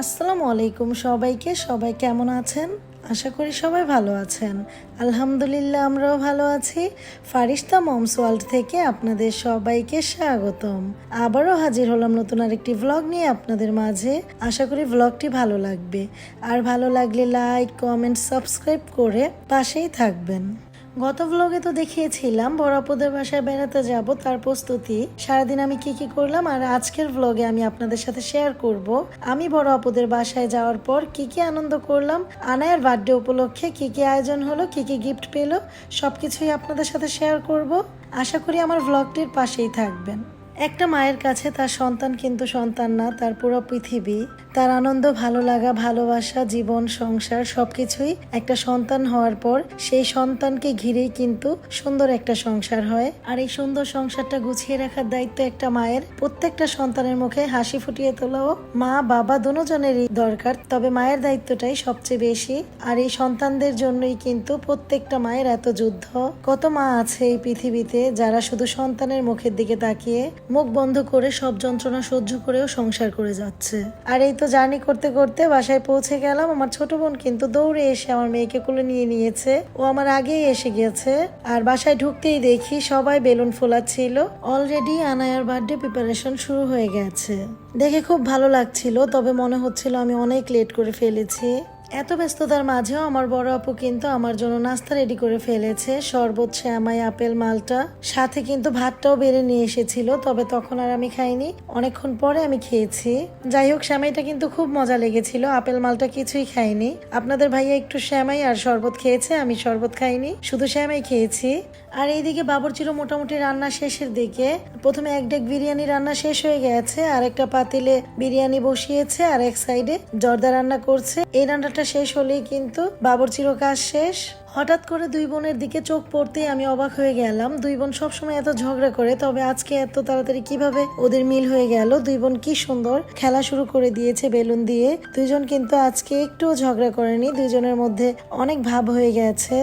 আলাইকুম সবাইকে, সবাই কেমন আছেন? আশা করি সবাই ভালো আছেন। আলহামদুলিল্লাহ, আমরাও ভালো আছি। ফারিস্তা মমস ওয়ার্ল্ড থেকে আপনাদের সবাইকে স্বাগতম। আবারও হাজির হলাম নতুন আরেকটি ভ্লগ নিয়ে আপনাদের মাঝে। আশা করি ভ্লগটি ভালো লাগবে। আর ভালো লাগলে লাইক কমেন্ট সাবস্ক্রাইব করে পাশেই থাকবেন। গত ব্লগে তো দেখিয়েছিলাম বড়াপদের বাসায় বেড়াতে যাব, তার প্রস্তুতি। সারাদিন আমি কি কি করলাম, আর আজকের ব্লগে আমি আপনাদের সাথে শেয়ার করব। আমি বড় আপুদের বাসায় যাওয়ার পর কি কি আনন্দ করলাম, আনায়ের বার্থডে উপলক্ষে কি কি আয়োজন হলো, কি কি গিফট পেল, সবকিছুই আপনাদের সাথে শেয়ার করব। আশা করি আমার ব্লগটির পাশেই থাকবেন। একটা মায়ের কাছে তার সন্তান কিন্তু সন্তান না, তার পুরো পৃথিবী, তার আনন্দ, ভালো লাগা, ভালোবাসা, জীবন, সংসার, সবকিছুই একটা সন্তান হওয়ার পর সেই সন্তানকে ঘিরেই কিন্তু সুন্দর একটা সংসার হয়। আর এই সুন্দর সংসারটা গুছিয়ে রাখার দায়িত্ব একটা মায়ের। প্রত্যেকটা সন্তানের মুখে হাসি ফুটিয়ে তোলাও মা, বাবা দুজনেরই দরকার, তবে মায়ের দায়িত্বটাই সবচেয়ে বেশি। আর এই সন্তানদের জন্যই কিন্তু প্রত্যেকটা মায়ের এত যুদ্ধ। কত মা আছে এই পৃথিবীতে যারা শুধু সন্তানের মুখের দিকে তাকিয়ে মুখ বন্ধ করে সব যন্ত্রণা সহ্য করেও সংসার করে যাচ্ছে। আর এই তো জার্নি করতে করতে বাসায় পৌঁছে গেলাম। আমার ছোট বোন কিন্তু দৌড়ে এসে আমার মেয়েকে কোলে নিয়ে নিয়েছে। ও আমার আগেই এসে গিয়েছে আর বাসায় ঢুকতেই দেখি সবাই বেলুন ফোলাচ্ছিল। অলরেডি আনায়ার বার্থডে প্রিপারেশন শুরু হয়ে গেছে। দেখে খুব ভালো লাগছিল, তবে মনে হচ্ছিল আমি অনেক লেট করে ফেলেছি। এত ব্যস্ততার মাঝেও আমার বড় আপু কিন্তু আমার জন্য নাস্তা রেডি করে ফেলেছে। শরবত, শ্যামাই, আপেল, মালটা। সাথে কিন্তু ভাতটাও বেড়ে নিয়ে এসেছিল, তবে তখন আর আমি খাইনি। অনেকক্ষণ পরে আমি খেয়েছি। যাই হোক, শ্যামাইটা কিন্তু খুব মজা লেগেছিল, আপেল, মালটা কিছুই খাইনি। আপনাদের ভাইয়া একটু শ্যামাই আর শরবত খেয়েছে, আমি শরবত খাইনি, শুধু শ্যামাই খেয়েছি। আর এইদিকে বাবরচির মোটামুটি রান্না শেষের দিকে। প্রথমে এক ডেক বিরিয়ানি রান্না শেষ হয়ে গেছে, আর একটা পাতিলে বিরিয়ানি বসিয়েছে, আর এক সাইডে জর্দা রান্না করছে। এই রান্নাটা শেষ হলেই কিন্তু বাবরচির কাজ শেষ। হঠাৎ করে দুই বোনের দিকে চোখ পড়তেই আমি অবাক হয়ে গেলাম। দুই বোন সবসময় এত ঝগড়া করে, তবে আজকে এত তাড়াতাড়ি কীভাবে ওদের মিল হয়ে গেল? দুই বোন কি সুন্দর খেলা শুরু করে দিয়েছে বেলুন দিয়ে। দুইজন কিন্তু আজকে একটুও ঝগড়া করেনি, দুইজনের মধ্যে অনেক ভাব হয়ে গেছে।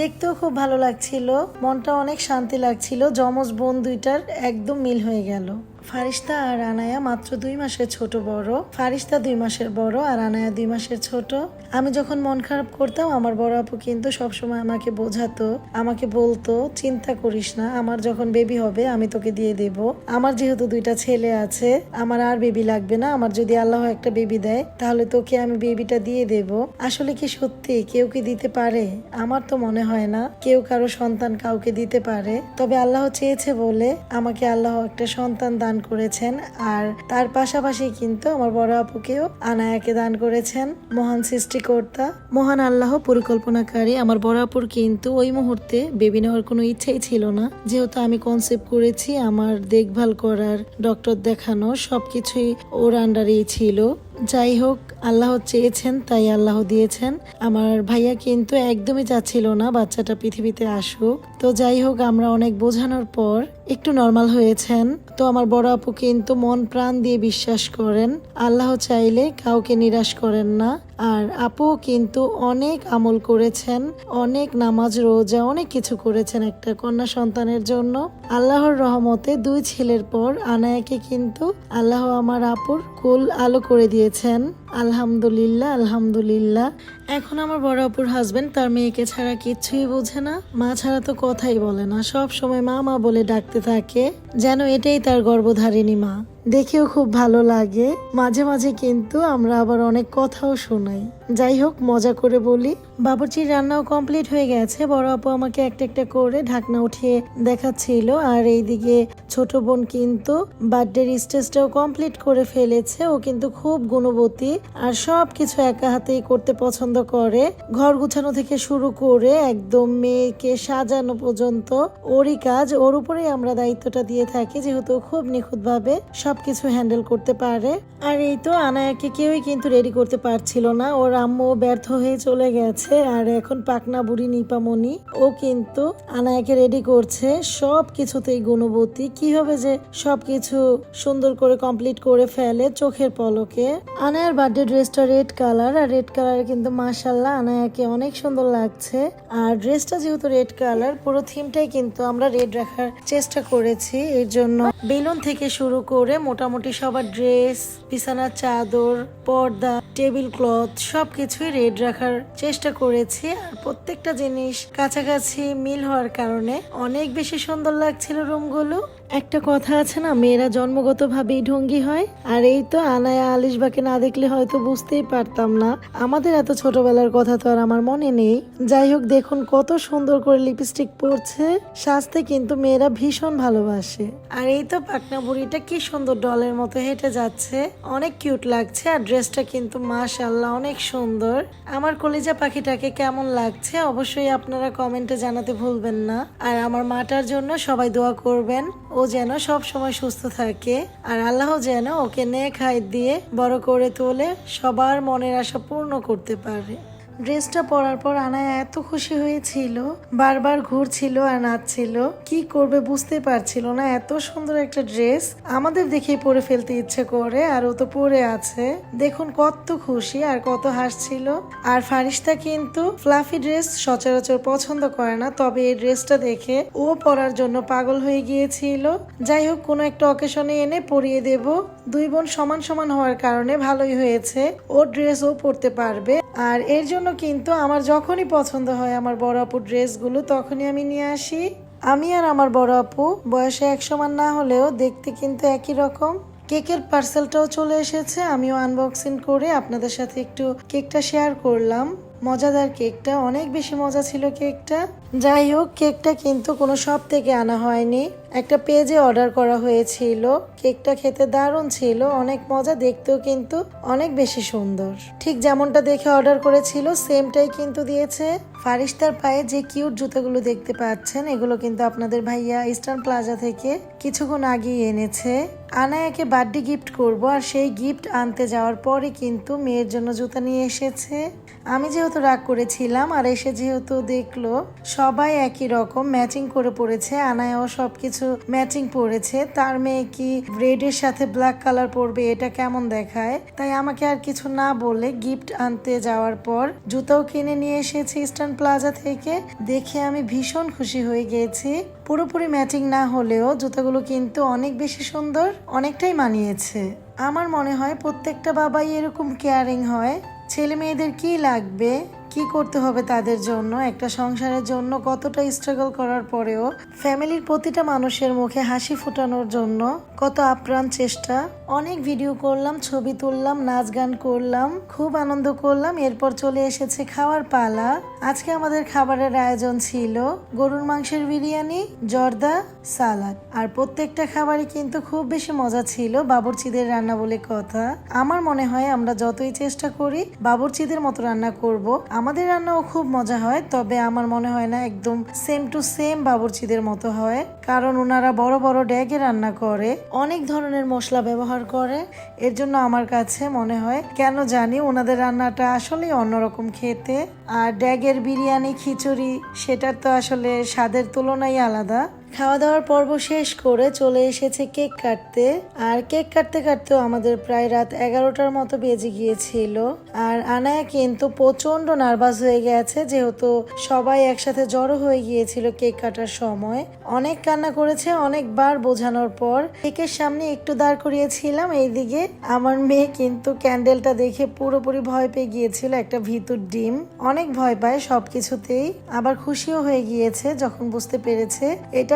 দেখতেও খুব ভালো লাগছিল, মনটা অনেক শান্তি লাগছিল, যমজ বোন দুইটার একদম মিল হয়ে গেল। ফারিস্তা আর আনায়া মাত্র দুই মাসের ছোট বড়। ফারিস্তা দুই মাসের বড় আর আনায়া দুই মাসের ছোট। আমি যখন মন খারাপ করতাম, আমার বড় আপু কিন্তু সবসময় আমাকে বোঝাতো, আমাকে বলতো, চিন্তা করিস না, আমার যখন বেবি হবে, আমি তোকে দিয়ে দেব। আমার যেহেতু দুইটা ছেলে আছে, আমার আর বেবি লাগবে না, আমার যদি আল্লাহ একটা বেবি দেয়, তাহলে তোকে আমি বেবিটা দিয়ে দেব। আসলে কি সত্যি? কেউ কি দিতে পারে? আমার তো মনে হয় না, কেউ কারও সন্তান কাউকে দিতে পারে। তবে আল্লাহ চেয়েছে বলে আমাকে আল্লাহ একটা সন্তান দান করেছেন, আর তার পাশাপাশি কিন্তু আমার বড় আপুকেও আনায়াকে দান করেছেন। মহান সৃষ্টিকর্তা, মহান আল্লাহ পরিকল্পনাকারী, আমার বরাবর কিন্তু ওই মুহূর্তে বেবি নেওয়ার কোনো ইচ্ছাই ছিল না। যেহেতু আমি কনসেপ্ট করেছি, আমার দেখভাল করার ডক্টর দেখানো, সবকিছুই ওর আন্ডারেই ছিল। যাই হোক, আল্লাহ চেয়েছেন, তাই আল্লাহ দিয়েছেন। আমার ভাইয়া কিন্তু একদমই চাচ্ছিল না, বাচ্চাটা পৃথিবীতে আসুক। তো যাই হোক, আমরা অনেক বোঝানোর পর একটু নর্মাল হয়েছেন। তো আমার বড় আপু কিন্তু মন প্রাণ দিয়ে বিশ্বাস করেন। আল্লাহ চাইলে কাউকে নিরাশ করেন না। আর আপু কিন্তু অনেক আমল করেছেন, অনেক নামাজ, রোজা, অনেক কিছু করেছেন একটা কন্যা সন্তানের জন্য। আল্লাহর রহমতে দুই ছেলের পর আনায়াকে কিন্তু আল্লাহ আমার আপুর কুল আলো করে দিয়েছেন। আলহামদুলিল্লাহ আলহামদুলিল্লাহ। এখন আমার বড় অপুর হাজবেন্ড তার মেয়েকে ছাড়া কিচ্ছুই বোঝে না। মা ছাড়া তো কথাই বলে না। সব সময় মা মা বলে ডাকতে থাকে। যেন এটাই তার গর্ভধারিণী মা। দেখেও খুব ভালো লাগে। মাঝে মাঝে কিন্তু আমরা আবার অনেক কথাও শোনাই। যাই হোক, মজা করে বলি। বাবুর্চির রান্নাও কমপ্লিট হয়ে গেছে। বড় আপু আমাকে একটা একটা করে ঢাকনা উঠিয়ে দেখাচ্ছিল। আর এইদিকে ছোট বোন কিন্তু বার্থডের স্টেজটাও কমপ্লিট করে ফেলেছে। ও কিন্তু খুব গুণবতী আর সব কিছু একা হাতেই করতে পছন্দ করে। ঘর গুছানো থেকে শুরু করে একদম মেয়েকে সাজানো পর্যন্ত ওরই কাজ। ওর উপরেই আমরা দায়িত্বটা দিয়ে থাকি, যেহেতু খুব নিখুঁতভাবে সবকিছু হ্যান্ডেল করতে পারে। আর এই তো আনায়াকে কেউই কিন্তু রেডি করতে পারছিল না। ওর আম্মু ব্যর্থ হয়ে চলে গেছে। আর এখন পাকনা বুড়ি নিপামনি ও কিন্তু আনায়াকে রেডি করছে সব কিছুতেই গুণবতী। কীভাবে যে সবকিছু সুন্দর করে কমপ্লিট করে ফেলে চোখের পলকে। আনায়ার বার্থডে ড্রেসটা রেড কালার। আর রেড কালারে কিন্তু মাশাল্লাহ আনায়াকে অনেক সুন্দর লাগছে। আর ড্রেসটা যেহেতু রেড কালার, পুরো থিমটাই কিন্তু আমরা রেড রাখার চেষ্টা করেছি। এর জন্য বেলুন থেকে শুরু করে মোটামুটি সবার ড্রেস, বিছানার চাদর, পর্দা, টেবিল ক্লথ, সবকিছুই রেড রাখার চেষ্টা করেছি। আর প্রত্যেকটা জিনিস কাছাকাছি মিল হওয়ার কারণে অনেক বেশি সুন্দর লাগছিল রুমগুলো। একটা কথা আছে না, মেয়েরা জন্মগতভাবেই ঢঙ্গি হয়, আর এই তো আনায়া আলিশবাকে না দেখলে হয়তো বুঝতেই পারতাম না। আমাদের এত ছোটবেলার কথা তো আর আমার মনে নেই। যাই হোক, দেখুন কত সুন্দর করে লিপস্টিক পরছে, সাজতে কিন্তু মেয়েরা ভীষণ ভালোবাসে। আর এই তো পাকনা বুড়িটা কি সুন্দর ডলের মতো হেঁটে যাচ্ছে। অনেক কিউট লাগছে, আর ড্রেসটা কিন্তু মাশাল্লাহ অনেক সুন্দর। আমার কলিজা পাখিটাকে কেমন লাগছে, অবশ্যই আপনারা কমেন্টে জানাতে ভুলবেন না। আর আমার মাটার জন্য সবাই দোয়া করবেন। ও যেন সব সময় সুস্থ থাকে আর আল্লাহ যেন ওকে নেক হাইট দিয়ে বড় করে তোলে, সবার মনের আশা পূর্ণ করতে পারে। ড্রেসটা পরার পর আনায়া এত খুশি হয়েছিল, বারবার ঘুরছিল আর নাচছিল। কি করবে বুঝতে পারছিল না, এত সুন্দর একটা ড্রেস আমাদের দেখেই পরে ফেলতে ইচ্ছে করে, আর ও তো পরে আছে। দেখুন কত খুশি আর কত হাসছিল। আর ফারিস্তা কিন্তু ফ্লাফি ড্রেস সচরাচর পছন্দ করে না, তবে এই ড্রেসটা দেখে ও পরার জন্য পাগল হয়ে গিয়েছিল। যাই হোক, কোনো একটা অকেশনে এনে পরিয়ে দেব। দুই বোন সমান সমান হওয়ার কারণে ভালোই হয়েছে। ও ড্রেস ও পরতে পারবে। আর এর জন্য কিন্তু আমার যখনই পছন্দ হয় আমার বড় আপুর ড্রেসগুলো তখনই আমি নিয়ে আসি। আমি আর আমার বড় আপু বয়সে এক সমান না হলেও দেখতে কিন্তু একই রকম। কেকের পার্সেলটাও চলে এসেছে। আমিও আনবক্সিং করে আপনাদের সাথে একটু কেকটা শেয়ার করলাম। মজাদার কেকটা, অনেক বেশি মজা ছিল কেকটা। যাই হোক, কেকটা কিন্তু কোনো শপ থেকে আনা হয়নি। একটা পেজে অর্ডার করা হয়েছিল। কেকটা খেতে দারুণ ছিল, অনেক মজা, দেখতেও কিন্তু অনেক বেশি সুন্দর। ঠিক যেমনটা দেখে অর্ডার করেছিল, সেমটাই কিন্তু দিয়েছে ফারিস্তার পায়ে যে কিউট জুতাগুলো দেখতে পাচ্ছেন, এগুলো কিন্তু আপনাদের ভাইয়া ইস্টার্ন প্লাজা থেকে কিছুক্ষণ আগেই এনেছে। আনায়াকে বার্থডে গিফট করব, আর সেই গিফট আনতে যাওয়ার পরে কিন্তু মেয়ের জন্য জুতা নিয়ে এসেছে। আমি যেহেতু রাগ করেছিলাম, আর এসে যেহেতু দেখল সবাই একই রকম, ম্যাচিং করে পড়েছে, আনায়াও সবকিছু ম্যাচিং পড়েছে তার মেয়ে কি রেডের সাথে ব্ল্যাক কালার পরবে এটা কেমন দেখায়? তাই আমাকে আর কিছু না বলে গিফট আনতে যাওয়ার পর জুতাও কিনে নিয়ে এসেছি ইস্টার্ন প্লাজা থেকে। দেখে আমি ভীষণ খুশি হয়ে গিয়েছি পুরোপুরি ম্যাচিং না হলেও জুতাগুলো কিন্তু অনেক বেশি সুন্দর, অনেকটাই মানিয়েছে। আমার মনে হয় প্রত্যেকটা বাবাই এরকম কেয়ারিং হয়। ছেলে মেয়েদের কি লাগবে? কি করতে হবে তাদের জন্য, একটা সংসারের জন্য কতটা স্ট্রাগল করার পরেও ফ্যামিলির প্রতিটা মানুষের মুখে হাসি ফোটানোর জন্য কত আপ্রাণ চেষ্টা। অনেক ভিডিও করলাম, ছবি তুললাম, নাচ গান করলাম, খুব আনন্দ করলাম, এরপর চলে এসেছে খাওয়ার পালা। আজকে আমাদের খাবারের আয়োজন ছিল গরুর মাংসের বিরিয়ানি, জর্দা, সালাদ। আর প্রত্যেকটা খাবারই কিন্তু খুব বেশি মজা ছিল, বাবুর্চিদের রান্না বলে কথা। আমার মনে হয় আমরা যতই চেষ্টা করি, বাবুর্চিদের মতো রান্না করব। আমাদের রান্নাও খুব মজা হয়, তবে আমার মনে হয় না একদম সেম টু সেম বাবুর্চিদের মতো হয়। কারণ ওনারা বড় বড় ড্যাগে রান্না করে, অনেক ধরনের মশলা ব্যবহার করে। এর জন্য আমার কাছে মনে হয়, কেন জানি ওনাদের রান্নাটা আসলেই অন্যরকম খেতে। আর ড্যাগের বিরিয়ানি, খিচুড়ি, সেটার তো আসলে স্বাদের তুলনাই আলাদা। খাওয়া দাওয়ার পর্ব শেষ করে চলে এসেছে কেক কাটতে। আর কেক কাটতে কাটতেও আমাদের প্রায় রাত এগারোটার মতো বেজে গিয়েছিল। আর আনায়া কিন্তু প্রচণ্ড নার্ভাস হয়ে গেছে, যেহেতু সবাই একসাথে জড়ো হয়ে গিয়েছিল কেক কাটার সময়। অনেক কান্না করেছে, অনেকবার বোঝানোর পর। কেকের সামনে একটু দাঁড় করিয়েছিলাম, এইদিকে আমার মেয়ে কিন্তু ক্যান্ডেলটা দেখে পুরোপুরি ভয় পেয়ে গিয়েছিল, একটা ভিতর ডিম। অনেক ভয় পায় সবকিছুতেই। আবার খুশিও হয়ে গিয়েছে, যখন বুঝতে পেরেছে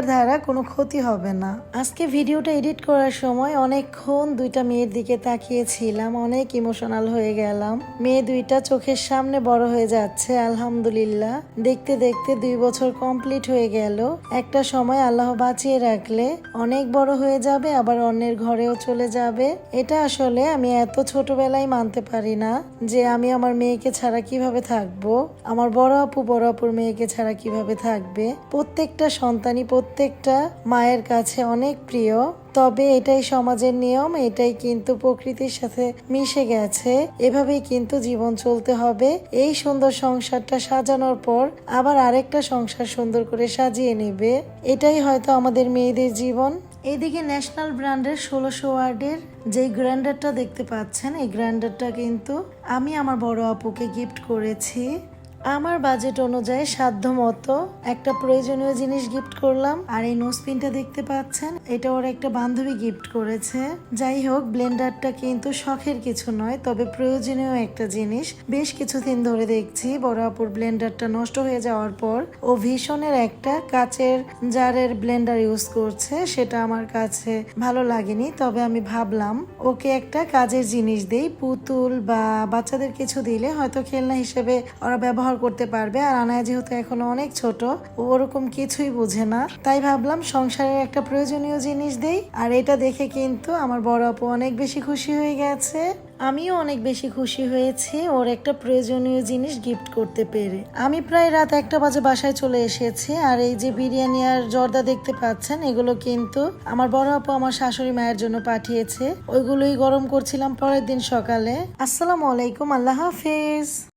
এটার দ্বারা কোনো ক্ষতি হবে না। আজকে ভিডিওটা এডিট করার সময় অনেকক্ষণ দুইটা মেয়ের দিকে তাকিয়েছিলাম, অনেক ইমোশনাল হয়ে গেলাম। মেয়ে দুইটা চোখের সামনে বড় হয়ে যাচ্ছে, আলহামদুলিল্লাহ। দেখতে দেখতে দুই বছর কমপ্লিট হয়ে গেল। একটা সময় আল্লাহ বাঁচিয়ে রাখলে অনেক বড় হয়ে যাবে, আবার অন্যের ঘরেও চলে যাবে। এটা আসলে আমি এত ছোটবেলায় মানতে পারি না যে আমি আমার মেয়েকে ছাড়া কীভাবে থাকব, আমার বড় আপু বড় আপুর মেয়েকে ছাড়া কীভাবে থাকবে। প্রত্যেকটা সন্তানই প্রত্যেকটা মায়ের কাছে অনেক প্রিয়, তবে এটাই সমাজের নিয়ম, এটাই কিন্তু প্রকৃতির সাথে মিশে গেছে। এভাবেই কিন্তু জীবন চলতে হবে। এই সুন্দর সংসারটা সাজানোর পর আবার আরেকটা সংসার সুন্দর করে সাজিয়ে নেবে। এটাই হয়তো আমাদের মেয়েদের জীবন। এদিকে ন্যাশনাল ব্র্যান্ডের ষোলোশো ওয়ার্ডের যে গ্রাইন্ডারটা দেখতে পাচ্ছেন, এই গ্রাইন্ডারটা কিন্তু আমি আমার বড় আপুকে গিফট করেছি। আমার বাজেট অনুযায়ী সাধ্য মতো একটা প্রয়োজনীয় জিনিস গিফট করলাম, আর এই নোসপিনটা দেখতে পাচ্ছেন, এটা ওর একটা বান্ধবী গিফট করেছে। যাই হোক, ব্লেন্ডারটা কিন্তু শখের কিছু নয়, তবে প্রয়োজনীয় একটা জিনিস। বেশ কিছুদিন ধরে দেখছি, বড় আপুর ব্লেন্ডারটা নষ্ট হয়ে যাওয়ার পর ও ভীষণের একটা কাচের জারের ব্লেন্ডার ইউজ করছে, সেটা আমার কাছে ভালো লাগেনি, তবে আমি ভাবলাম, ওকে একটা কাজের জিনিস দেই, পুতুল বা বাচ্চাদের কিছু দিলে হয়তো খেলনা হিসেবে ওরা ব্যবহার করতে পারবে। আর আনায় যেহেতু এখনও অনেক ছোট ওরকম কিছুই বুঝে না। তাই ভাবলাম সংসারের একটা প্রয়োজনীয় জিনিস দেই। আর এটা দেখে কিন্তু আমার বড় আপু অনেক বেশি খুশি হয়ে গেছে। আমিও অনেক বেশি খুশি হয়েছি ওর একটা প্রয়োজনীয় জিনিস গিফট করতে পেরে। আমি প্রায় রাত একটা বাজে বাসায় চলে এসেছি। আর এই যে বিরিয়ানি আর জর্দা দেখতে পাচ্ছেন, এগুলো কিন্তু আমার বড় আপু আমার শাশুড়ি মায়ের জন্য পাঠিয়েছে। ওইগুলোই গরম করছিলাম পরের দিন সকালে। আসসালামু আলাইকুম, আল্লাহ হাফিজ।